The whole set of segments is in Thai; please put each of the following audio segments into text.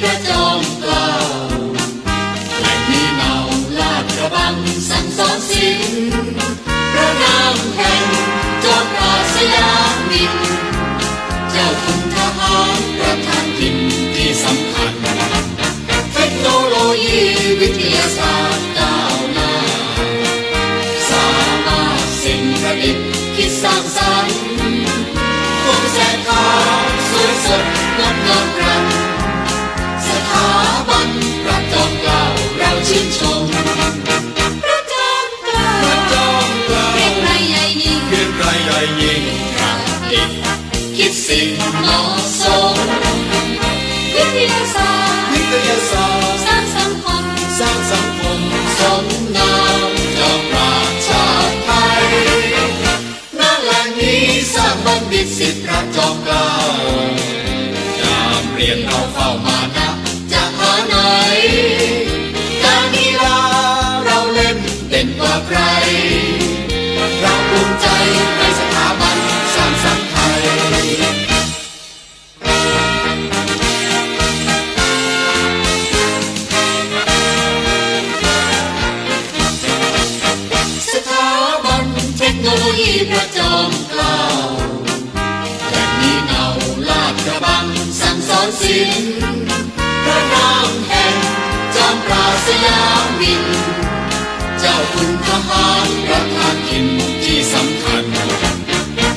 พระจอมเกล้าและพี่เนาลาดกระบังสันสองศิลพระนามแห่งจอมปราสยามินเจ้าคุณทหารประทานทินที่สำคัญ เทคโนโลยีวิทยาศาสตร์ก้าวหน้า สามารถสิ่งประดิษฐ์คิดสร้างสรรค์วงแสงขาวสวยสดงดงาม สิ่งเหมาะสม วิทยาศาสตร์วิทยาศาสตร์สร้างสังคมสร้างสังคมสมงามเจอมราชาไทยณแหล่งนี้สร้างบัณฑิตสิทธิ์พระจอมเกล้ายามเรียนเราเฝ้ามานะจะหาไหนการกีฬาเราเล่นเด่นกว่าใครเราภูมิใจ คโนโลยีประจอมเกล้าแล่นี้เนาลาดกระบังสั่งสอนศิลพระนามแห่งจอมปราบสยามวิน เจ้าคุณทหารระธานถิ่นที่สำคัญ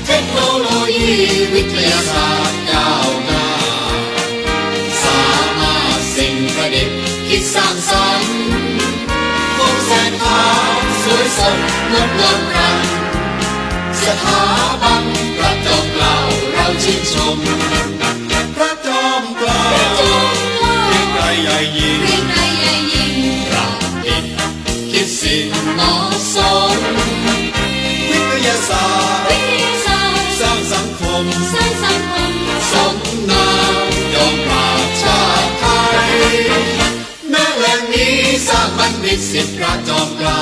เทคโนโลยีวิทยาศาสตร์ก้าวหน้า สามารถสิ่งประดิษฐ์คิดสร้างสรรค์พวงแสงขาวสวยสดงดงามรัง สถาบันประจอมเกล้าเราชื่นชม พระจอมเกล้าจอมเกล้าเรียงไรใหญ่ยิ่งเรียกไรใหญ่ยิ่งประดิษฐ์คิดสิ่งเหมาะสมวิทยาศาสตร์วิทยาศาสตร์สร้างสังคมสร้างสังคมสมนามยอมราชาติไทยณแหล่งนี้สร้างบัณฑิตสิทธิ์พระจอมเกล้า